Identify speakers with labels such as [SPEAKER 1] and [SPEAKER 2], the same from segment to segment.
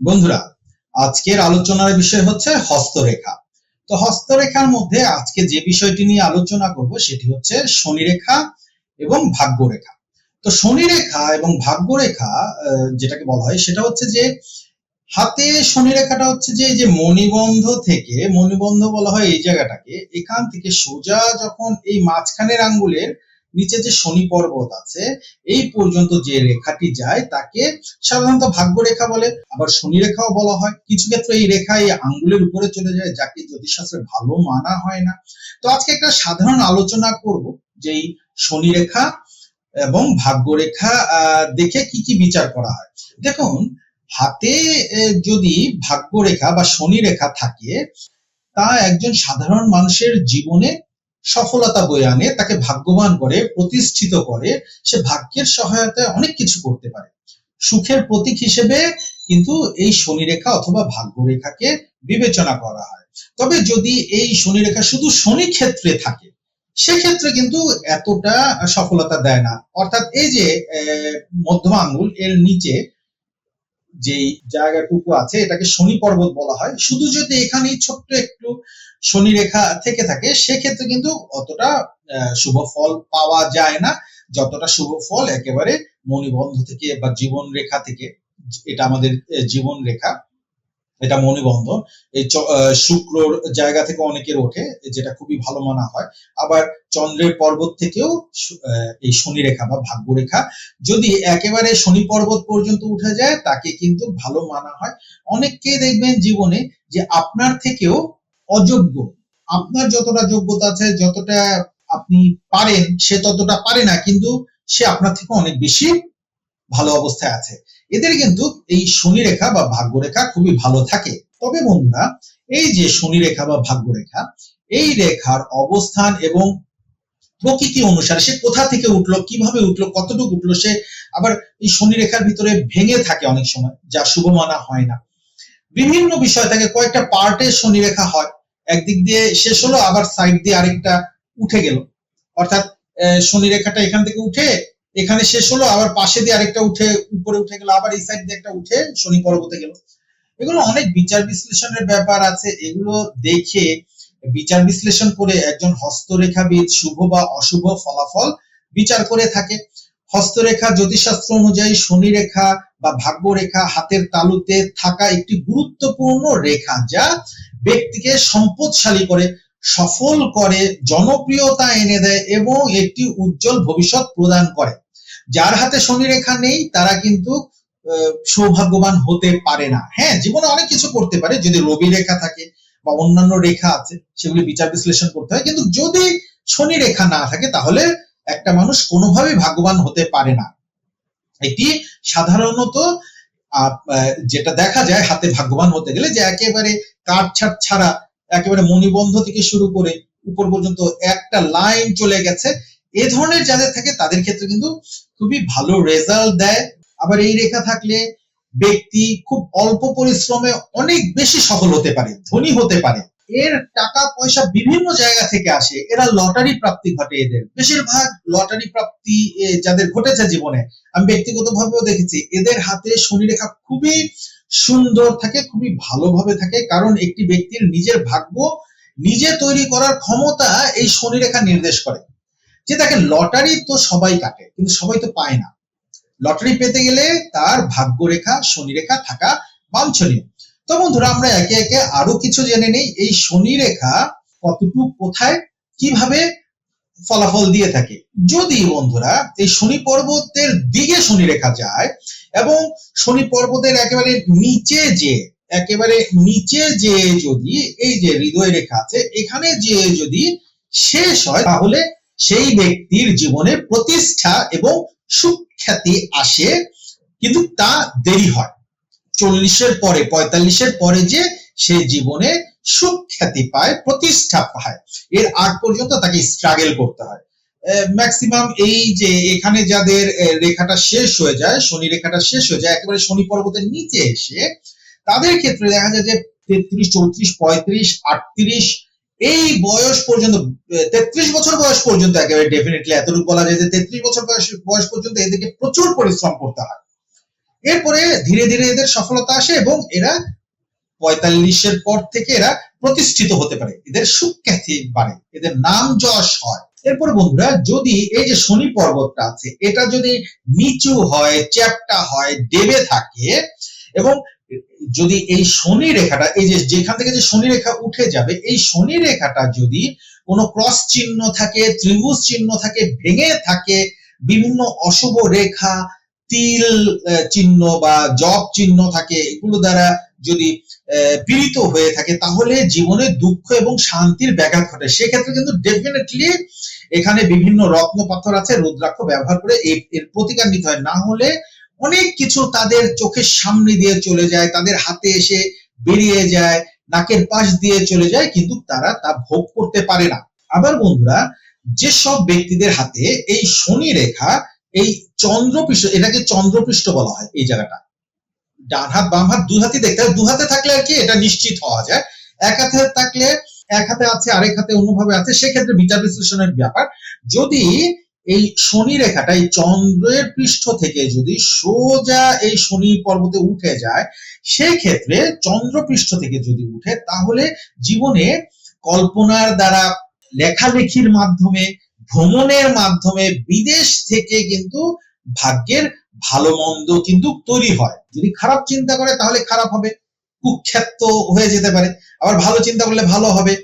[SPEAKER 1] বন্ধুরা, আজকের আলোচনার বিষয় হচ্ছে হস্তরেখা। তো হস্তরেখার মধ্যে আজকে যে বিষয়টি নিয়ে আলোচনা করব সেটি হচ্ছে শনিরেখা এবং ভাগ্যরেখা। তো শনিরেখা এবং ভাগ্যরেখা যেটাকে বলা হয়, সেটা হচ্ছে যে হাতে শনিরেখাটা হচ্ছে যে, এই যে মণিবন্ধ থেকে, মণিবন্ধ বলা হয় এই জায়গাটাকে, এখান থেকে সোজা যখন এই মাঝখানের আঙ্গুলের নিচে যে শনি পর্বত আছে এই পর্যন্ত যে রেখাটি যায় তাকে সাধারণত ভাগ্য রেখা বলে। আবার শনি রেখাও বলা হয়। কিছু ক্ষেত্রে এই রেখা এই আঙ্গুলের উপরে চলে যায় যাকে জ্যোতিষশাস্ত্রে ভালো মানা হয় না। তো আজকে একটা সাধারণ আলোচনা করব যে এই শনি রেখা এবং ভাগ্য রেখা আহ, দেখে কি কি বিচার করা হয়। দেখুন হাতে যদি ভাগ্য রেখা বা শনি রেখা থাকে তা একজন সাধারণ মানুষের জীবনে সফলতা বয়ে আনে, তাকে ভাগ্যবান করে, প্রতিষ্ঠিত করে, সে ভাগ্যের সহায়তায় অনেক কিছু করতে পারে। সুখের প্রতীক হিসেবে কিন্তু এই শনি রেখা অথবা ভাগ্য রেখাকে বিবেচনা করা হয়। তবে যদি এই শনি রেখা শুধু শনি ক্ষেত্রে থাকে, সেক্ষেত্রে কিন্তু এতটা সফলতা দেয় না। অর্থাৎ এই যে মধ্যম আঙ্গুল, এর নিচে যেই জায়গাটুকু আছে, এটাকে শনি পর্বত বলা হয়। শুধু যদি এখানেই ছোট্ট একটু শনি রেখা থেকে থাকে, সেক্ষেত্রে কিন্তু অতটা শুভ ফল পাওয়া যায় না। যতটা শুভ ফল একেবারে মণিবন্ধ থেকে বা জীবন রেখা থেকে, এটা আমাদের জীবন রেখা এটা মণিবন্ধ। এই শুক্রর জায়গা থেকে অনেকের ওঠে, যেটা খুবই ভালো মানা হয়। আবার চন্দ্রের পর্বত থেকেও এই শনি রেখা বা ভাগ্য রেখা যদি একেবারে শনি পর্বত পর্যন্ত উঠে যায়, তাকে কিন্তু ভালো মানা হয়। অনেককে দেখবেন জীবনে যে আপনার থেকেও অযোগ্য। আপনার যতটা যোগ্যতা আছে, যতটা আপনি পারেন, সে ততটা পারে না, কিন্তু সে আপনার থেকে অনেক বেশি ভালো অবস্থায় আছে। এদের কিন্তু এই শনি রেখা বা ভাগ্য রেখা খুবই ভালো থাকে। তবে বন্ধুরা, এই যে শনি রেখা বা ভাগ্য রেখা এই রেখার অবস্থান এবং প্রকৃতি অনুসারে সে কোথা থেকে উঠল, কীভাবে উঠল, কতটুকু উঠল, সে আবার এই শনি রেখার ভিতরে ভেঙে থাকে অনেক সময়, যা শুভ মানা হয় না। বিভিন্ন বিষয় থাকে, কয়েকটা পার্টে শনি রেখা হয়। একদিক দিয়ে শেষ হলো, আবার সাইড দিয়ে আরেকটা উঠে গেল। অর্থাৎ শনি রেখাটা এখান থেকে উঠে, এখানে শেষ হলো, আবার পাশে দিয়ে আরেকটা উঠে, উপরে উঠে গেল, আবার এই সাইড দিয়ে একটা উঠে শনি পর্বতে গেল। এগুলো অনেক বিচার বিশ্লেষণের ব্যাপার আছে। এগুলো দেখে বিচার বিশ্লেষণ করে একজন হস্তরেখাবিদ শুভ বা অশুভ ফলাফল বিচার করে থাকে। হস্তরেখা জ্যোতিষশাস্ত্র অনুযায়ী শনি রেখা বা ভাগ্য রেখা হাতের তালুতে থাকা একটি গুরুত্বপূর্ণ রেখা, যা ব্যক্তিকে সম্পদশালী করে সফল করে, জনপ্রিয়তা এনে দেয় এবং একটি উজ্জ্বল ভবিষ্যৎ প্রদান করে। যার হাতে শনি রেখা নেই, তারা কিন্তু সৌভাগ্যবান হতে পারে না। হ্যাঁ জীবনে অনেক কিছু করতে পারে, যদি রবি রেখা থাকে বা অন্যান্য রেখা আছে, সেগুলি বিচার বিশ্লেষণ করতে হয়। কিন্তু যদি শনি রেখা না থাকে, তাহলে একটা মানুষ কোনোভাবেই ভাগ্যবান হতে পারে না। এটি সাধারণত যেটা দেখা যায় হাতে ভাগ্যবান হতে গেলে যে একেবারে কাটছাট ছাড়া একেবারে মণিবন্ধ থেকে শুরু করে উপর পর্যন্ত একটা লাইন চলে গেছে, এ ধরনের যাদের থাকে তাদের ক্ষেত্রে কিন্তু খুবই ভালো রেজাল্ট দেয়। আবার এই রেখা থাকলে ব্যক্তি খুব অল্প পরিশ্রমে অনেক বেশি সফল হতে পারে, ধনী হতে পারে। এর টাকা পয়সা বিভিন্ন জায়গা থেকে আসে, এরা লটারি প্রাপ্তি ঘটে এদের। বেশিরভাগ লটারি প্রাপ্তি যাদের ঘটেছে জীবনে, আমি ব্যক্তিগতভাবেও দেখেছি, এদের হাতে শনি রেখা খুবই সুন্দর থাকে, খুবই ভালোভাবে থাকে, কারণ একটি ব্যক্তির নিজের ভাগ্য নিজে তৈরি করার ক্ষমতা এই শনি রেখা নির্দেশ করে। যে তাকে লটারি তো সবাই কাটে, কিন্তু সবাই তো পায় না। লটারি পেতে গেলে তার ভাগ্য রেখা শনি রেখা থাকা বাঞ্ছনীয়। তো বন্ধুরা, আমরা একে একে আরও কিছু জেনে নেই। এই শনি রেখা কতটুকু কোথায়, কীভাবে ফলাফল দিয়ে থাকে। যদি বন্ধুরা, এই শনি পর্বতের দিকে শনি রেখা যায় এবং শনি পর্বতের একেবারে নিচে যে, একেবারে নিচে যে যদি এই যে হৃদয় রেখা আছে, এখানে যে যদি শেষ হয়, তাহলে সেই ব্যক্তির জীবনে প্রতিষ্ঠা এবং সুখ্যাতি আসে, কিন্তু তা দেরি হয়। চল্লিশের পরে, পঁয়তাল্লিশের পরে যে সে জীবনে সুখ্যাতি পায়, প্রতিষ্ঠা পায়, এর আগ পর্যন্ত তাকে স্ট্রাগল করতে হয়। ম্যাক্সিমাম এই যে এখানে যাদের রেখাটা শেষ হয়ে যায়, শনি রেখাটা শেষ হয়ে যায়, একেবারে শনি পর্বতের নিচে এসে, তাদের ক্ষেত্রে দেখা যায় যে তেত্রিশ, চৌত্রিশ, পঁয়ত্রিশ, আটত্রিশ, এই বয়স পর্যন্ত তেত্রিশ বছর বয়স পর্যন্ত একেবারে ডেফিনেটলি এতটুকু বলা যায় যে তেত্রিশ বছর বয়স বয়স পর্যন্ত এদেরকে প্রচুর পরিশ্রম করতে হয়। এরপরে ধীরে ধীরে এদের সফলতা আসে এবং এরা পঁয়তাল্লিশের পর থেকে এরা প্রতিষ্ঠিত হতে পারে। এদের সুখ্যাতি বাড়ে, এদের নাম যশ হয়। এরপর বন্ধুরা, যদি এই যে শনি পর্বতটা আছে, এটা যদি নিচু হয়, চ্যাপটা হয় দেবে থাকে, এবং যদি এই শনি রেখাটা, এই যে যেখান থেকে যে শনি রেখা উঠে যাবে, এই শনি রেখাটা যদি কোনো ক্রস চিহ্ন থাকে, ত্রিভুজ চিহ্ন থাকে, ভেঙে থাকে, বিভিন্ন অশুভ রেখা তিল চিহ্ন বা জব চিহ্ন থাকে, এগুলো দ্বারা যদি পীড়িত হয়ে থাকে, তাহলে জীবনে দুঃখ এবং শান্তির ব্যাঘাত ঘটে। সেক্ষেত্রে কিন্তু ডেফিনেটলি এখানে বিভিন্ন রত্ন পাথর আছে, রুদ্রাক্ষ ব্যবহার করে এর প্রতিকার নিতে হয়। না হলে অনেক কিছু তাদের চোখের সামনে দিয়ে চলে যায়, তাদের হাতে এসে বেরিয়ে যায়, নাকের পাশ দিয়ে চলে যায়, কিন্তু তারা তা ভোগ করতে পারে না। আবার বন্ধুরা, যেসব ব্যক্তিদের হাতে এই শনি রেখা, এই চন্দ্রপৃষ্ঠ, এটাকে চন্দ্রপৃষ্ঠ বলা হয় এই জায়গাটা। ডান হাত, বাম হাত, দুই হাতে দেখতে হয় দু হাতে থাকলে আর কি এটা নিশ্চিত হওয়া যায়। এক হাতে থাকলে, এক হাতে আছে, আরেক হাতে অন্যভাবে আছে, সেক্ষেত্রে বিচার বিশ্লেষণের ব্যাপার। যদি এই শনি রেখাটা, এই চন্দ্রের পৃষ্ঠ থেকে যদি সোজা এই শনি পর্বতে উঠে যায় সেই সেক্ষেত্রে চন্দ্রপৃষ্ঠ থেকে যদি উঠে, তাহলে জীবনে কল্পনার দ্বারা লেখালেখির মাধ্যমে, ভ্রমণের মাধ্যমে বিদেশ থেকে কিন্তু ভাগ্যের ভালো মন্দ কিন্তু তৈরি হয়। যদি খারাপ চিন্তা করে তাহলে খারাপ হবে, কুখ্যাত হয়ে যেতে পারে। আবার ভালো চিন্তা করলে ভালো হবে।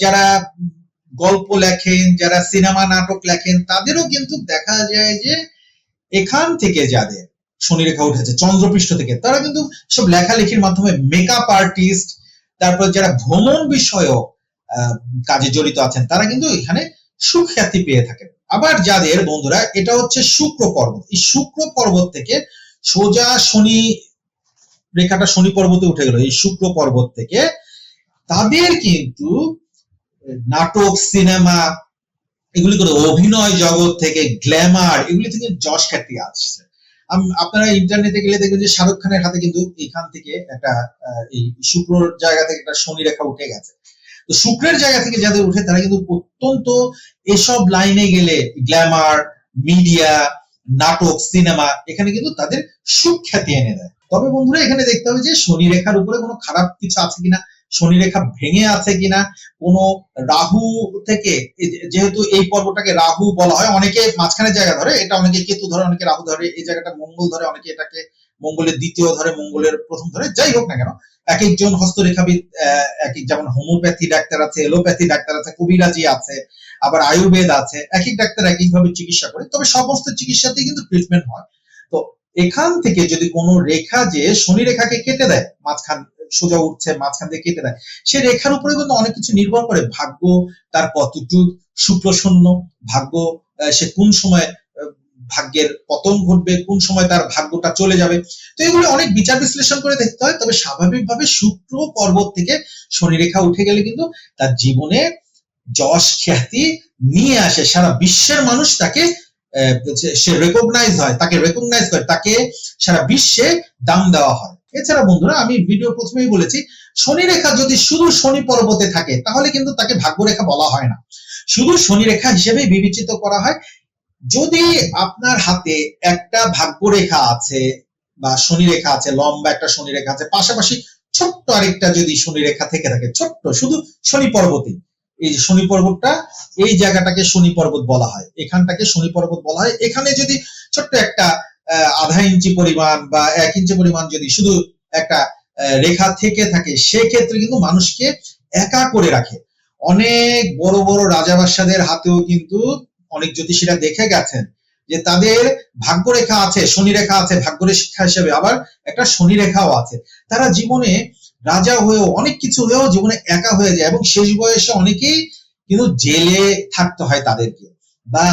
[SPEAKER 1] যারা গল্প লেখেন, যারা সিনেমা নাটক লেখেন, তাদেরও কিন্তু দেখা যায় যে এখান থেকে যাদের শনি রেখা উঠেছে, চন্দ্রপৃষ্ঠ থেকে, তারা কিন্তু সব লেখালেখির মাধ্যমে মেকআপ আর্টিস্ট তারপর যারা ভ্রমণ বিষয়ক কাজে জড়িত আছেন, তারা কিন্তু এখানে সুখ্যাতি পেয়ে থাকেন। আবার যাদের বন্ধুরা, এটা হচ্ছে শুক্র পর্বত এই শুক্র পর্বত থেকে সোজা শনি রেখাটা শনি পর্বতে উঠে গেল। এই শুক্র পর্বত থেকে তাদের কিন্তু নাটক, সিনেমা, এগুলি করে অভিনয় জগৎ থেকে গ্ল্যামার, এগুলি থেকে যশ খ্যাতি আসছে। আপনারা ইন্টারনেটে গেলে দেখবেন যে শাহরুখ খানের হাতে কিন্তু এখান থেকে একটা এই শুক্রর জায়গা থেকে একটা শনি রেখা উঠে গেছে। তো শুক্রের জায়গা থেকে যাদের উঠে, তারা কিন্তু অত্যন্ত এসব লাইনে গেলে গ্ল্যামার মিডিয়া নাটক সিনেমা এখানে কিন্তু তাদের সুখ্যাতি এনে দেয়। তবে বন্ধুরা, এখানে দেখতে হবে যে শনি রেখার উপরে কোনো খারাপ কিছু আছে কিনা শনি রেখা ভেঙে আছে কিনা, কোনো রাহু থেকে যেহেতু এই পর্বটাকে রাহু বলা হয়, অনেকে মাঝখানে জায়গা ধরে, এটা অনেকে কেতু ধরে, অনেকে রাহু ধরে, এই জায়গাটা মঙ্গল ধরে, অনেকে এটাকে মঙ্গলের দ্বিতীয় ধরে, মঙ্গলের প্রথম ধরে, যাই হোক না কেন এক একজন হস্তরেখাবিদ এক যেমন হোমিওপ্যাথি ডাক্তার আছে এলোপ্যাথি ডাক্তার আছে কবিরাজি আছে আবার আয়ুর্বেদ আছে এক এক ডাক্তার এক একভাবে চিকিৎসা করে। তবে সমস্ত চিকিৎসাতেই কিন্তু ট্রিটমেন্ট হয়। তো এখান থেকে যদি কোনো রেখা যে শনি রেখাকে কেটে দেয় মাঝখান সোজা উঠছে মাঝখান দিয়ে কেটে দেয় সে রেখার উপরে কিন্তু অনেক কিছু নির্ভর করে। ভাগ্য তার কতটুক শুক্রশূন্য ভাগ্য আহ, সে কোন সময় ভাগ্যের পতন ঘটবে, কোন সময় তার ভাগ্যটা চলে যাবে। তো এগুলো অনেক বিচার বিশ্লেষণ করে দেখতে হয়, তবে স্বাভাবিকভাবে শুক্র পর্বত থেকে শনি রেখা উঠে গেলে কিন্তু তার জীবনে যশ খ্যাতি নিয়ে আসে। সারা বিশ্বের মানুষ তাকে সে রেকগনাইজ হয়, তাকে রেকগনাইজ করে, তাকে সারা বিশ্বে দাম দেওয়া হয়। এছাড়া বন্ধুরা, আমি ভিডিও প্রথমেই বলেছি শনি রেখা যদি শুধু শনি পর্বতে থাকে, তাহলে কিন্তু তাকে ভাগ্যরেখা বলা হয় না। শুধু শনি রেখা হিসেবে বিবেচিত করা হয় যদি আপনার হাতে একটা ভাগ্যরেখা আছে বা শনি রেখা আছে, লম্বা একটা শনি রেখা আছে, পাশাপাশি ছোট্ট আরেকটা যদি শনি রেখা থেকে থাকে, ছোট্ট, শুধু শনি পর্বতে এই যে শনি পর্বতটা, এই জায়গাটাকে শনি পর্বত বলা হয়। এখানটাকে শনি পর্বত বলা হয়। এখানে যদি ছোট্ট একটা আধা ইঞ্চি পরিমাণ বা এক ইঞ্চি পরিমাণ যদি শুধু একটা রেখা থেকে থাকে, সেক্ষেত্রে কিন্তু মানুষকে একা করে রাখে। অনেক বড় বড় রাজা বাদশাদের হাতেও কিন্তু অনেক জ্যোতিষীরা দেখে গেছেন যে তাদের ভাগ্যরেখা আছে শনি রেখা আছে ভাগ্যরেখা হিসেবে। আবার একটা শনি রেখাও আছে। তারা জীবনে রাজা হয়েও, অনেক কিছু হয়েও জীবনে একা হয়ে যায় এবং শেষ বয়সে অনেকেই কিন্তু জেলে থাকতে হয় তাদেরকে বা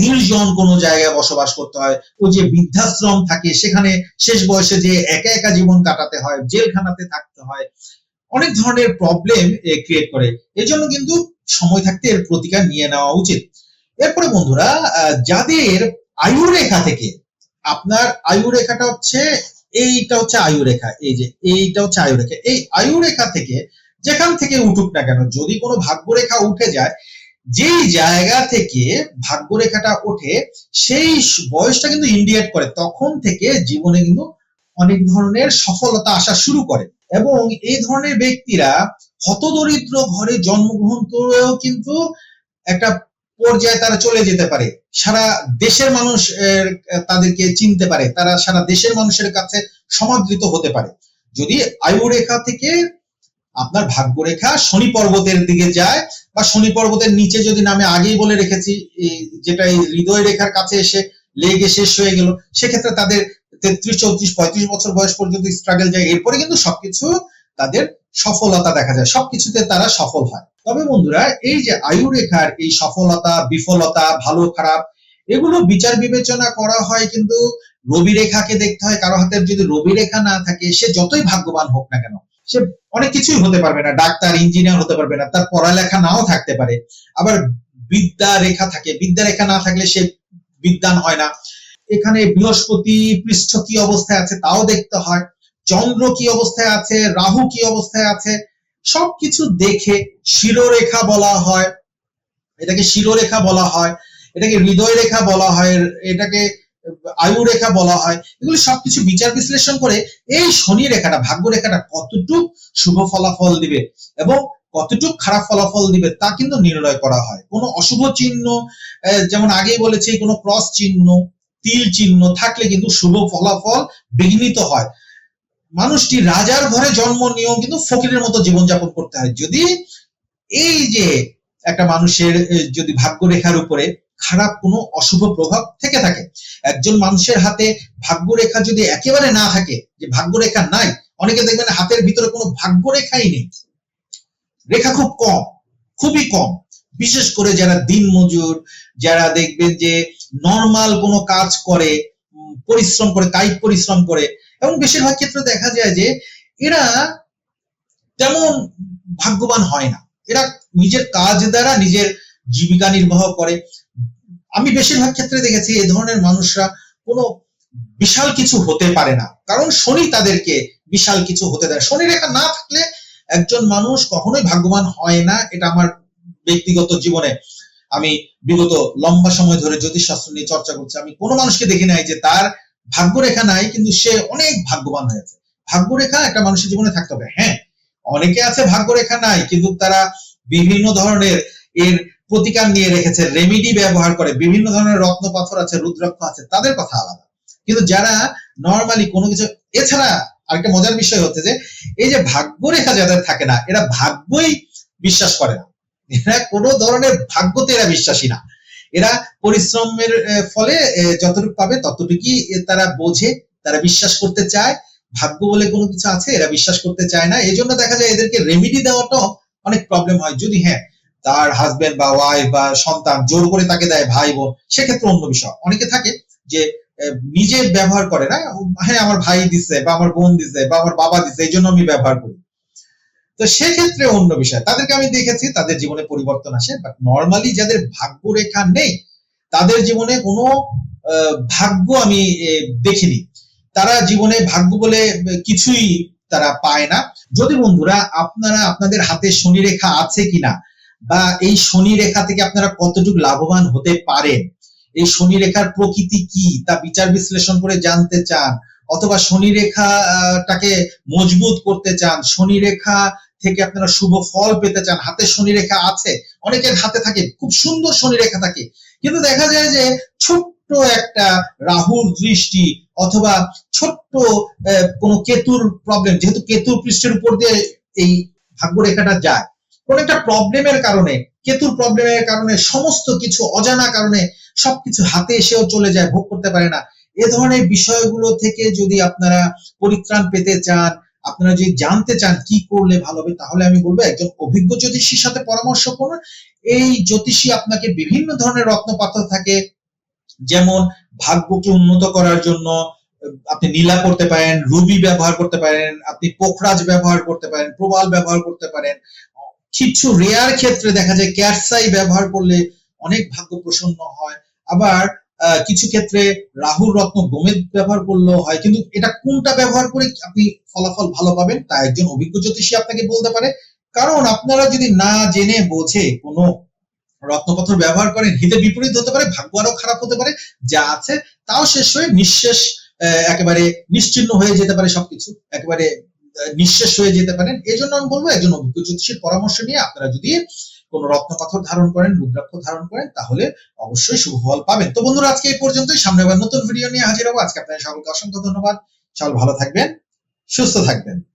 [SPEAKER 1] নির্জন কোনো জায়গায় বসবাস করতে হয়। ও যে বৃদ্ধাশ্রম থাকে, সেখানে শেষ বয়সে যে একা একা জীবন কাটাতে হয়, জেলখানাতে থাকতে হয়, অনেক ধরনের প্রবলেম ক্রিয়েট করে। এই জন্য কিন্তু সময় থাকতে এর প্রতিকার নিয়ে নেওয়া উচিত। এরপরে বন্ধুরা যাদের আয়ু রেখা থেকে, আপনার আয়ু রেখাটা হচ্ছে এইটা হচ্ছে আয়ু রেখা এই যে এইটা হচ্ছে আয়ু রেখা এই আয়ু রেখা থেকে যেখান থেকে উঠুক না কেন, যদি কোনো ভাগ্য রেখা উঠে যায়, যেই জায়গা থেকে ভাগ্যরেখাটা ওঠে, সেই বয়সটা কিন্তু ইন্ডিকেট করে, তখন থেকে জীবনে কিন্তু অনেক ধরনের সফলতা আসা শুরু করে। এবং এই ধরনের ব্যক্তিরা হতদরিদ্র ঘরে জন্মগ্রহণ করেও কিন্তু একটা পর্যায়ে তারা চলে যেতে পারে। সারা দেশের মানুষ তাদেরকে চিনতে পারে। তারা সারা দেশের মানুষের কাছে সমাদৃত হতে পারে। যদি আয়ু রেখা থেকে আপনার ভাগ্যরেখা শনি পর্বতের দিকে যায়, বা শনি পর্বতের নিচে যদি নামে আগেই বলে রেখেছি যেটা এই হৃদয় রেখার কাছে এসে লেগে শেষ হয়ে গেল, সেক্ষেত্রে তাদের তেত্রিশ, চৌত্রিশ, পঁয়ত্রিশ বছর বয়স পর্যন্ত স্ট্রাগল যায়। এরপরে কিন্তু সবকিছু তাদের সফলতা দেখা যায়। সবকিছুতে তারা সফল হয়। তবে বন্ধুরা, এই যে আয়ু রেখার এই সফলতা, বিফলতা, ভালো, খারাপ, এগুলো বিচার বিবেচনা করা হয় কিন্তু রবি রেখাকে দেখতে হয়। কারও হাতের যদি রবি রেখা না থাকে, সে যতই ভাগ্যবান হোক না কেন, সে অনেক কিছুই হতে পারবে না। ডাক্তার, ইঞ্জিনিয়ার হতে পারবে না, তার পড়ালেখা নাও থাকতে পারে। আবার বিদ্যা রেখা থাকে। বিদ্যা রেখা না থাকলে সে বিদ্যান হয় না। এখানে বৃহস্পতি, পৃষ্ঠ কি অবস্থায় আছে তাও দেখতে হয়। চন্দ্র কি অবস্থায় আছে, রাহু কি অবস্থায় আছে, সবকিছু দেখে শিরোরেখা বলা হয়। এটাকে শিরোরেখা বলা হয়, এটাকে হৃদয় রেখা বলা হয়, এটাকে আয়ু রেখা বলা হয়। এগুলো সবকিছু বিচার বিশ্লেষণ করে এই শনি রেখাটা, ভাগ্য রেখাটা কতটুক শুভ ফলাফল দিবে এবং কতটুক খারাপ ফলাফল দিবে তা কিন্তু নির্ণয় করা হয়। কোনো অশুভ চিহ্ন যেমন আগেই বলেছি, কোনো ক্রস চিহ্ন, তিল চিহ্ন থাকলে কিন্তু শুভ ফলাফল বিঘ্নিত হয়। মানুষটি রাজার ঘরে জন্ম নিয়েও কিন্তু ফকিরের মতো জীবনযাপন করতে হয়। যদি এই যে একটা মানুষের যদি ভাগ্য রেখার উপরে খারাপ কোনো অশুভ প্রভাব থেকে থাকে, একজন মানুষের হাতে ভাগ্য রেখা যদি একেবারে না থাকে, যে ভাগ্য রেখা নাই, অনেকে দেখবেন হাতের ভিতরে কোনো ভাগ্য রেখাই নেই। রেখা খুব কম, খুবই কম। বিশেষ করে যারা দিন মজুর, যারা দেখবেন যে নর্মাল কোনো কাজ করে পরিশ্রম করে, কায়িক পরিশ্রম করে এবং বেশিরভাগ ক্ষেত্রে দেখা যায় যে এরা তেমন ভাগ্যবান হয় না। এরা নিজের কাজ দ্বারা নিজের জীবিকা নির্বাহ করে। আমি বেশিরভাগ ক্ষেত্রে দেখেছি এই ধরনের মানুষরা কোনো বিশাল কিছু হতে পারে না। কারণ শনি তাদেরকে বিশাল কিছু হতে দেয়। শনি রেখা না থাকলে একজন মানুষ কখনোই ভাগ্যবান হয় না। এটা আমার ব্যক্তিগত জীবনে আমি বিগত লম্বা সময় ধরে জ্যোতিষশাস্ত্র নিয়ে চর্চা করছি। আমি কোনো মানুষকে দেখি নাই যে তার ভাগ্যরেখা নাই, কিন্তু সে অনেক ভাগ্যবান হয়েছে। ভাগ্যরেখা একটা মানুষের জীবনে থাকতে হবে। হ্যাঁ অনেকে আছে ভাগ্যরেখা নাই, কিন্তু তারা বিভিন্ন ধরনের এর প্রতিকার নিয়ে রেখেছে রেমিডি ব্যবহার করে, বিভিন্ন ধরনের রত্ন পাথর আছে, রুদ্রাক্ষ আছে, তাদের কথা আলাদা। কিন্তু যারা নর্মালি কোনো কিছু, এছাড়া আরেকটা মজার বিষয় হচ্ছে যে, এই যে ভাগ্যরেখা যাদের থাকে না, এরা ভাগ্যই বিশ্বাস করে না। এরা কোনো ধরনের ভাগ্যতে এরা বিশ্বাসী না। এরা পরিশ্রমের ফলে যতটুকু পাবে ততটুকুই তারা বোঝে, তারা বিশ্বাস করতে চায়। ভাগ্য বলে কোনো কিছু আছে, এরা বিশ্বাস করতে চায় না। এই জন্য দেখা যায় এদেরকে রেমিডি দেওয়াটাও অনেক প্রবলেম হয়। যদি হ্যাঁ তার হাজবেন্ড বা ওয়াইফ বা সন্তান জোর করে তাকে দেয় ভাই বোন, সেক্ষেত্রে অন্য বিষয়। অনেকে থাকে যে নিজে ব্যবহার করে না হ্যাঁ আমার ভাই দিছে বা আমার বোন দিছে বা আমার বাবা দিছে, এই জন্য আমি ব্যবহার করি। তো সেক্ষেত্রে অন্য বিষয়, তাদেরকে আমি দেখেছি, তাদের জীবনে পরিবর্তন আসে বাট নর্মালি যাদের ভাগ্য রেখা নেই, তাদের জীবনে কোনো ভাগ্য আমি দেখিনি। তারা জীবনে ভাগ্য বলে কিছুই তারা পায় না। যদি বন্ধুরা আপনারা আপনাদের হাতে শনি রেখা আছে কিনা, বা এই শনি রেখা থেকে আপনারা কতটুকু লাভবান হতে পারেন, এই শনি রেখার প্রকৃতি কি, তা বিচার বিশ্লেষণ করে জানতে চান, অথবা শনি রেখাটাকে মজবুত করতে চান শনি রেখা থেকে আপনারা শুভ ফল পেতে চান। হাতে শনি রেখা আছে, অনেকের হাতে থাকে, খুব সুন্দর শনি রেখা থাকে। কিন্তু দেখা যায় যে ছোট্ট একটা রাহুর দৃষ্টি অথবা ছোট্ট কোনো কেতুর প্রবলেম যেহেতু কেতুর পৃষ্ঠের উপর দিয়ে এই ভাগ্য রেখাটা যায়, কোন একটা প্রবলেমের কারণে, কেতুর প্রবলেমের কারণে, সমস্ত কিছু অজানা কারণে সবকিছু হাতে এসেও চলে যায়, ভোগ করতে পারে না। এ ধরনের বিষয়গুলো থেকে যদি আপনারা পরিত্রাণ পেতে চান আপনারা যদি জানতে চান কি করলে ভালো হবে, তাহলে আমি বলব একজন অভিজ্ঞ জ্যোতিষীর সাথে পরামর্শ করুন। এই জ্যোতিষী আপনাকে বিভিন্ন ধরনের রত্নপাথর থাকে, যেমন ভাগ্যকে উন্নত করার জন্য, আপনি নীলা করতে পারেন, রুবি ব্যবহার করতে পারেন, আপনি পোখরাজ ব্যবহার করতে পারেন, প্রবাল ব্যবহার করতে পারেন। কিছু রেয়ার ক্ষেত্রে দেখা যায়, ক্যাটসাই ব্যবহার করলে অনেক ভাগ্য প্রসন্ন হয়। আবার কিছু ক্ষেত্রে রাহুর রত্ন গোমেদ ব্যবহার করলেও হয়, কিন্তু এটা কোনটা ব্যবহার করে আপনি ফলাফল ভালো পাবেন তা একজন অভিজ্ঞ জ্যোতিষী আপনাকে বলতে পারে। কারণ আপনারা যদি না জেনে বোঝে কোনো রত্নপথর ব্যবহার করেন, হিতে বিপরীত হতে পারে, ভাগ্য আরও খারাপ হতে পারে, যা আছে, তাও শেষ হয়ে নিঃশেষ একেবারে নিশ্চিহ্ন হয়ে যেতে পারে সবকিছু, একেবারে নিঃশেষ হয়ে যেতে পারেন এই জন্য আমি বলব একজন অভিজ্ঞ জ্যোতিষীর পরামর্শ নিয়ে আপনারা যদি কোনো রত্নপাথর ধারণ করেন, রুদ্রাক্ষ ধারণ করেন, তাহলে অবশ্যই শুভ ফল পাবেন। তো বন্ধুরা, আজকে এই পর্যন্তই। সামনে আবার নতুন ভিডিও নিয়ে হাজির হব। আজকে আপনাদের সকলকে অসংখ্য ধন্যবাদ। সকল ভালো থাকবেন, সুস্থ থাকবেন।